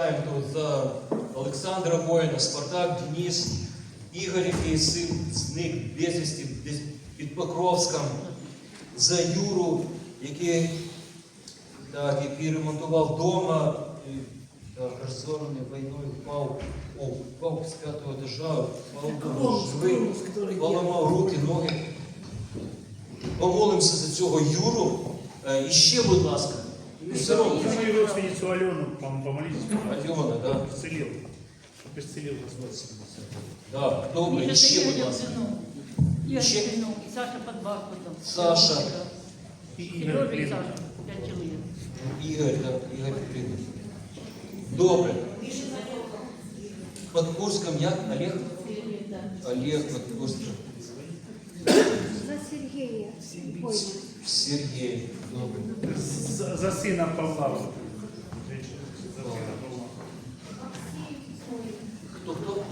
читаємо тут за Олександра Воїна, Спартак, Денис, Ігор, який син зник безвісті під Покровськом, за Юру, який, так, який ремонтував вдома, розорваний війною впав, о, впав з п'ятого етажа, впав живий, поламав руки, ноги. Помолимося за цього Юру. Е, І ще, будь ласка, за, за мою родственницу Алену пом- помолитесь, Альона, да? исцелил. Чтоб исцелил Господь. Да, добре, і ще, будь ласка. Ігор Ще? Синок, і Саша під Бахмутом. Саша. И Игорь Сережа і Климов. Саша, п'ять чоловік. Ігор, да, Ігор Кирилов. Добре. Під Курском як? Олег? Олег під Курском. За Сергея. Ой, Сергій. Добре. За, за сына Павла. Женщина, за сына Павла. Хто хто?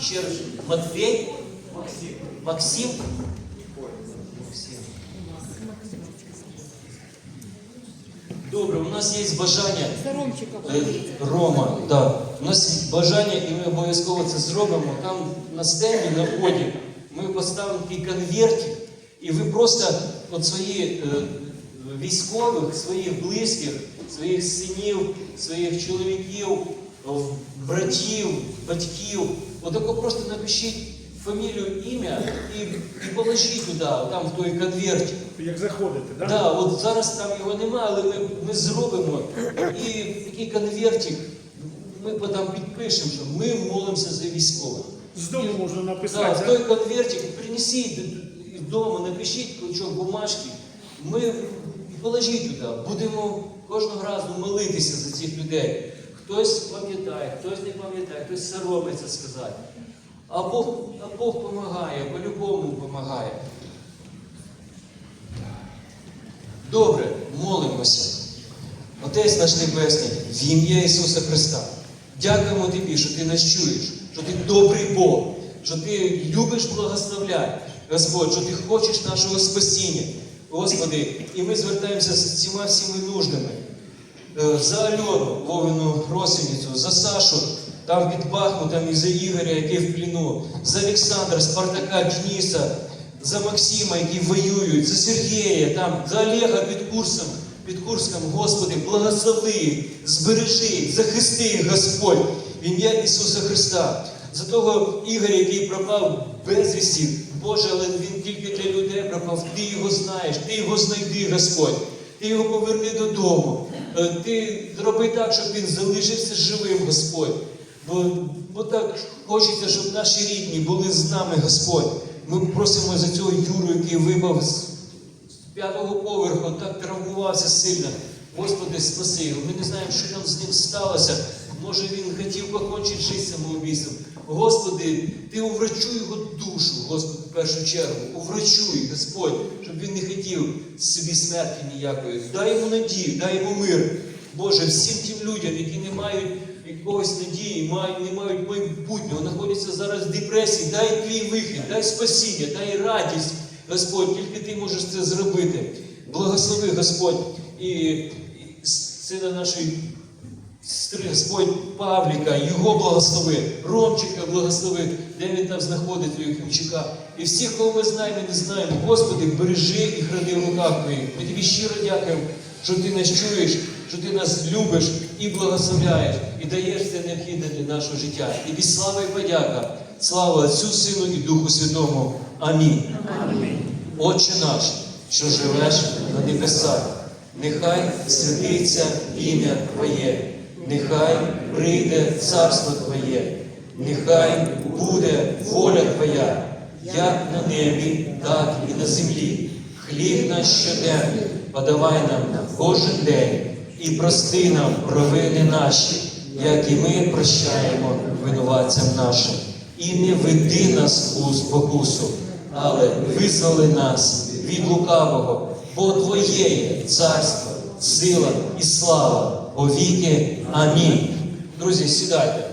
Ще раз. Матвей? Максим. Максим? Максим. Добре, у нас є бажання. за Ромчика. Е, Рома, так. У нас є бажання, і ми обов'язково це зробимо. Там на стенді, на вході, ми поставимо такий конвертик, і ви просто от свої е, військових, своїх близьких, своїх синів, своїх чоловіків, е, братів, батьків, отако просто напишіть фамілію, ім'я і, і положіть туди, там в той конвертик. Як заходите, да? Да, от зараз там його немає, але ми, ми зробимо. І такий конвертик ми потім підпишемо, що ми молимося за військових. З дому можна Да, написати. в той конвертик принесіть вдома, напишіть клочок бумажки. Ми положіть туди, будемо кожного разу молитися за цих людей. Хтось пам'ятає, хтось не пам'ятає, хтось соромиться сказати. А Бог, а Бог допомагає, по-любому допомагає. Добре, молимося. Отець наш Небесний, в ім'я Ісуса Христа. Дякуємо Тобі, що Ти нас чуєш, що Ти добрий Бог, що Ти любиш благословляти, Господь, що Ти хочеш нашого спасіння. Господи, і ми звертаємося з цими всіми нуждами. Е, За Альону, Вовину Росиницю, за Сашу, там під Бахмутом і за Ігоря, який в пліну, за Олександра, Спартака, Дениса, за Максима, які воюють, за Сергія, там, за Олега під Курсом, під Курском, Господи, благослови збережи захисти Господь, в ім'я Ісуса Христа. За того Ігоря, який пропав безвісті, Боже, але він тільки для людей пропав. Ти його знаєш, ти його знайди, Господь. Ти його поверни додому. Е, Ти зроби так, щоб він залишився живим, Господь. Бо, бо так хочеться, щоб наші рідні були з нами, Господь. Ми просимо за цього Юру, який випав з п'ятого поверху, так травмувався сильно. Господи, спаси його. Ми не знаємо, що там з ним сталося. Може він хотів покончити життя самоубійством. Господи, ти уврачуй його душу, Господи, в першу чергу. Уврачуй, Господь, щоб він не хотів собі смерті ніякої. Дай йому надію, дай йому мир. Боже, всім тим людям, які не мають якогось надії, не мають майбутнього, знаходяться зараз в депресії, дай твій вихід, дай спасіння, дай радість, Господь, тільки ти можеш це зробити. Благослови, Господь, і, сина нашої Господь Павліка, його благослови, Ромчика благослови, де він там знаходиться, Хімчука. І всіх, кого ми знаємо і не знаємо, Господи, бережи і храни в руках твоїх. Ми тобі щиро дякуємо, що ти нас чуєш, що ти нас любиш і благословляєш, і даєш це необхідне для нашого життя. Тобі слава і подяка. Слава Отцю, Сину і Духу Святому. Амінь. Отче наш, що живеш на небесах, нехай святиться ім'я Твоє, нехай прийде царство Твоє, нехай буде воля Твоя, як на небі, так і на землі. Хліб наш щоденний подавай нам на кожен день і прости нам провини наші, як і ми прощаємо винуватцям нашим. І не веди нас у спокусу, але визволи нас від лукавого, бо Твоє царство, сила і слава повіки. Амінь. Друзі, сідайте.